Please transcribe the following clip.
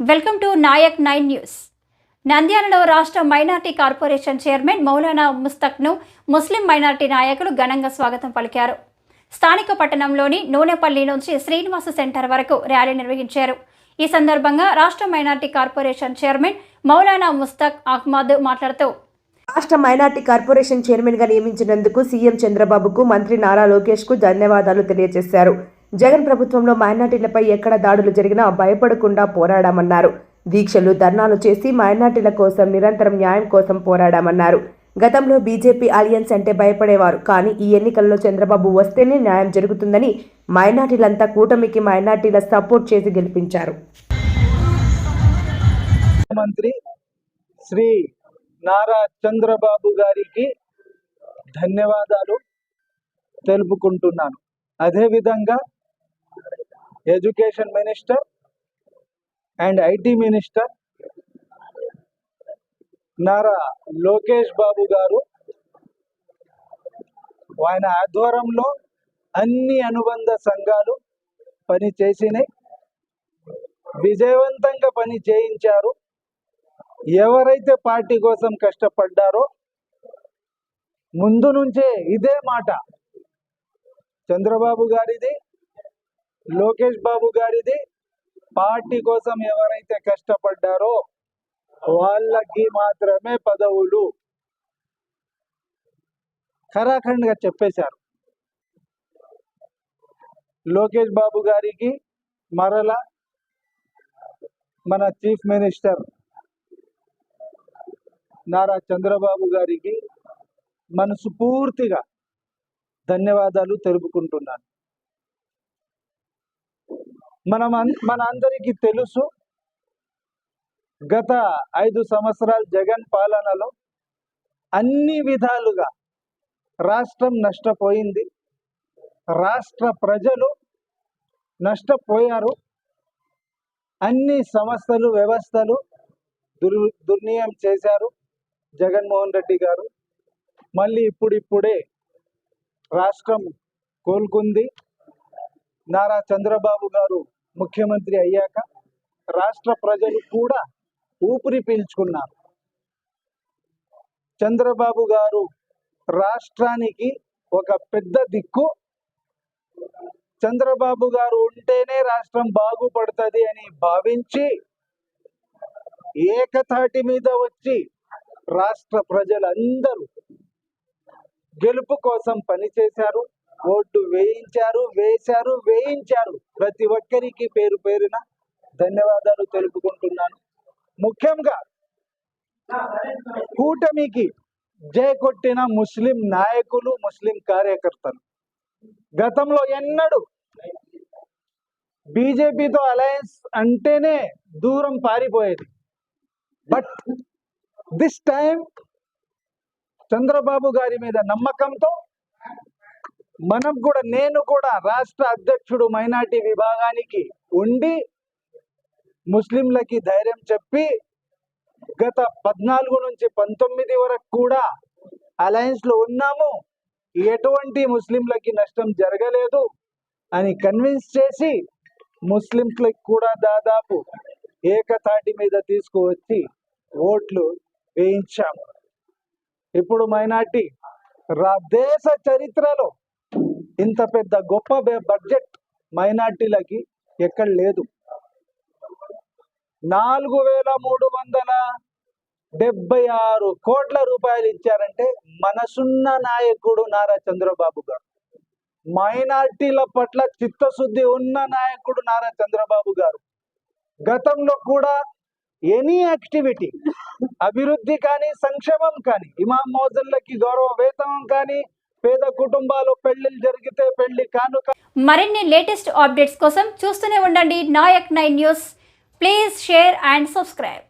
Welcome to Nayak nine news. నంద్యాలలో రాష్ట్ర minority corporation chairman Maulana ముస్తక్ను ముస్లిం మైనార్టీ నాయకులు ఘనంగా స్వాగతం పలికారు. స్థానిక పట్టణంలోని నూనెపల్లి నుంచి శ్రీనివాస సెంటర్ వరకు ర్యాలీ నిర్వహించారు. ఈ సందర్భంగా రాష్ట్ర minority corporation chairman Maulana Mustaq Ahmed మాట్లాడుతూ రాష్ట్ర మైనార్టీ కార్పొరేషన్ చైర్మన్గా నియమించినందుకు సీఎం చంద్రబాబుకు మంత్రి నారా లోకేష్కు ధన్యవాదాలు తెలియజేశారు. జగన్ ప్రభుత్వంలో మైనార్టీలపై ఎక్కడ దాడులు జరిగినా భయపడకుండా పోరాడామన్నారు. దీక్షలు ధర్నాలు చేసి మైనార్టీల కోసం నిరంతరం న్యాయం కోసం పోరాడామన్నారు. గతంలో బీజేపీ అలియన్స్ అంటే భయపడేవారు కానీ ఈ ఎన్నికల్లో చంద్రబాబు వస్తేనే న్యాయం జరుగుతుందని మైనార్టీలంతా కూటమికి మైనార్టీల సపోర్ట్ చేసి గెలిపించారు. ముఖ్యమంత్రి శ్రీ నారా చంద్రబాబు గారికి ధన్యవాదాలు తెలుపుకుంటున్నాను. అదేవిధంగా education minister and IT minister Nara Lokesh Babu గారు ఆయన ఆధ్వర్యంలో అన్ని అనుబంధ సంఘాలు పని చేసినాయి. విజయవంతంగా పని చేయించారు. ఎవరైతే పార్టీ కోసం కష్టపడ్డారో ముందు నుంచే ఇదే మాట చంద్రబాబు గారిది లోకేష్ బాబు గారిది పార్టీ కోసం ఎవరైతే కష్టపడ్డారో వాళ్ళకి మాత్రమే పదవులు. ఖరాఖండ్గా చెప్పేశారు. లోకేష్ బాబు గారికి మరల మన చీఫ్ మినిస్టర్ నారా చంద్రబాబు గారికి మనసు పూర్తిగా ధన్యవాదాలు తెలుపుకుంటున్నాను. మనం మన అందరికీ తెలుసు. గత ఐదు సంవత్సరాలు జగన్ పాలనలో అన్ని విధాలుగా రాష్ట్రం నష్టపోయింది. రాష్ట్ర ప్రజలు నష్టపోయారు. అన్ని సంస్థలు వ్యవస్థలు దుర్ దుర్నియం చేశారు జగన్మోహన్ రెడ్డి గారు. మళ్ళీ ఇప్పుడిప్పుడే రాష్ట్రం కోలుకుంది. నారా చంద్రబాబు గారు ముఖ్యమంత్రి అయ్యాక రాష్ట్ర ప్రజలు కూడా ఊపిరి పీల్చుకున్నారు. చంద్రబాబు గారు రాష్ట్రానికి ఒక పెద్ద దిక్కు. చంద్రబాబు గారు ఉంటేనే రాష్ట్రం బాగుపడుతుంది అని భావించి ఏకతాటి మీద వచ్చి రాష్ట్ర ప్రజలందరూ గెలుపు కోసం పనిచేశారు. ఓటు వేయించారు వేశారు వేయించారు. ప్రతి ఒక్కరికి పేరు పేరున ధన్యవాదాలు తెలుపుకుంటున్నాను. ముఖ్యంగా కూటమికి జై కొట్టిన ముస్లిం నాయకులు ముస్లిం కార్యకర్తలు. గతంలో ఎన్నడూ బీజేపీతో అలయన్స్ అంటేనే దూరం పారిపోయేది. బట్ దిస్ టైం చంద్రబాబు గారి మీద నమ్మకంతో మనం కూడా నేను కూడా రాష్ట్ర అధ్యక్షుడు మైనార్టీ విభాగానికి ఉండి ముస్లింలకి ధైర్యం చెప్పి గత పద్నాలుగు నుంచి పంతొమ్మిది వరకు కూడా అలయన్స్లో ఉన్నాము. ఎటువంటి ముస్లింలకి నష్టం జరగలేదు అని కన్విన్స్ చేసి ముస్లింస్లకి కూడా దాదాపు ఏకతాటి మీద తీసుకువచ్చి ఓట్లు వేయించాము. ఇప్పుడు మైనార్టీ రా దేశ చరిత్రలో ఇంత పెద్ద గొప్ప బడ్జెట్ మైనార్టీలకి ఎక్కడ లేదు. నాలుగు వేల మూడు వందల డెబ్బై ఆరు కోట్ల రూపాయలు ఇచ్చారంటే మనసున్న నాయకుడు నారా చంద్రబాబు గారు. మైనార్టీల పట్ల చిత్తశుద్ధి ఉన్న నాయకుడు నారా చంద్రబాబు గారు. గతంలో కూడా ఎనీ యాక్టివిటీ అభివృద్ధి కానీ సంక్షేమం కానీ ఇమాం మోజన్లకి గౌరవ వేతనం కానీ పేద కుటుంబాలు పెళ్ళిలు జరిగితే పెళ్ళి కానుక. మరిన్ని లేటెస్ట్ అప్డేట్స్ కోసం చూస్తూనే ఉండండి Nayak nine news. Please share and subscribe.